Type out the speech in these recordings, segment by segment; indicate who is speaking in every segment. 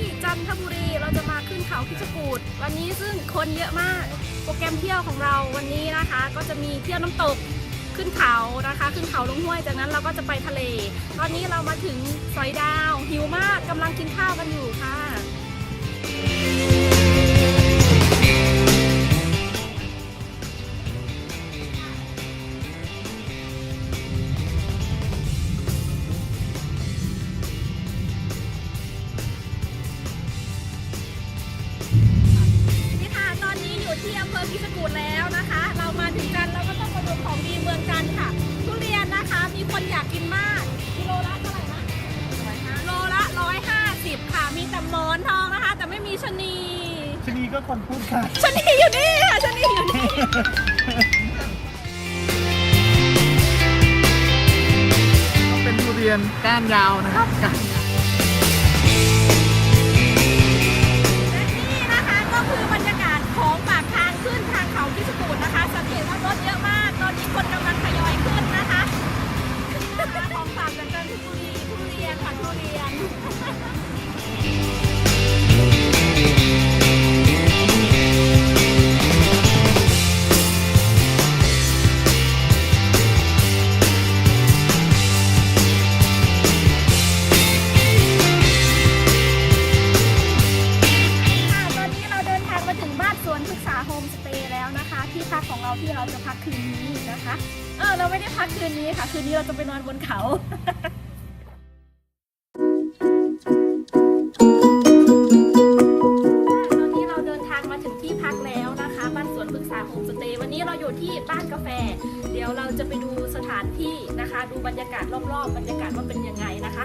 Speaker 1: ที่จันทบุรีเราจะมาขึ้นเขาคิชกูดวันนี้ซึ่งคนเยอะมาก โปรแกรมเที่ยวของเราวันนี้นะคะ ก็จะมีเที่ยวน้ำตกขึ้นเขานะคะ ขึ้นเขาลงห้วยจากนั้นเราก็จะไปทะเล ตอนนี้เรามาถึงสอยดาวหิวมากกำลังกินข้าวกันอยู่ค่ะ ที่อำเภอพิษณุแล้วนะคะ เรามาถึงกันเราก็ต้องมาดูของดีเมืองกันค่ะ ทุเรียนนะคะมีคนอยากกินมากกิโลละเท่าไหร่นะโลละร้อยห้าสิบค่ะ มีแต่หมอนทองนะคะ แต่ไม่มีชะนี
Speaker 2: ชะนีก็คนพูดค่ะ
Speaker 1: ชะนีอยู่นี่ค่ะชะนีอยู่นี่
Speaker 2: เป็นทุเรียนก้านยาวนะครับ ก
Speaker 1: ของเราที่เราจะพักคืนนี้นะคะเออเราไม่ได้พักคืนนี้ค่ะ คืนนี้เราจะไปนอนบนเขาตอนนี้เราเดินทางมาถึงที่พักแล้วนะคะ บ้านสวนพฤกษาโฮมสเตย์วันนี้เราอยู่ที่บ้านกาแฟ เดี๋ยวเราจะไปดูสถานที่นะคะ ดูบรรยากาศรอบๆ บรรยากาศว่าเป็นยังไงนะคะ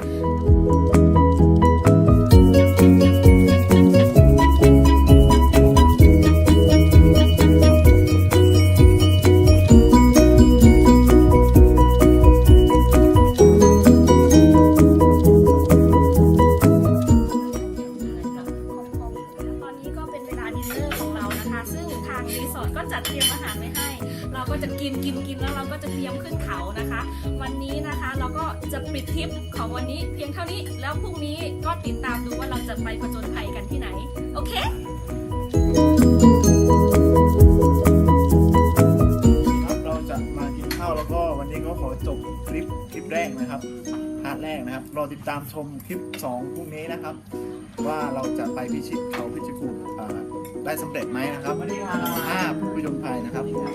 Speaker 1: างรีสอร์ทก็จัดเตรียมอาหารไว้ให้ เราก็จะกินกินกินแล้วเราก็จะเตรียมขึ้นเขานะคะ วันนี้นะคะเราก็จะปิดทริปของวันนี้เพียงเท่านี้แล้วพรุ่งนี้ก็ติดตามดูว่าเราจะไปผจญภัยกันที่ไหน โอเค
Speaker 2: ครับเราจะมากินข้าวแล้วก็วันนี้ก็ขอจบคลิปคลิปแรกนะครับพาร์ทแรกนะครับรอติดตามชมคลิป 2พรุ่งนี้นะครับ ว่าเราจะไปพิชิตเขาพิชิตภูอ่า ได้สำเร็จไหมนะครับ ถ้าผู้ประจนภัยนะครับสวัสดีครับ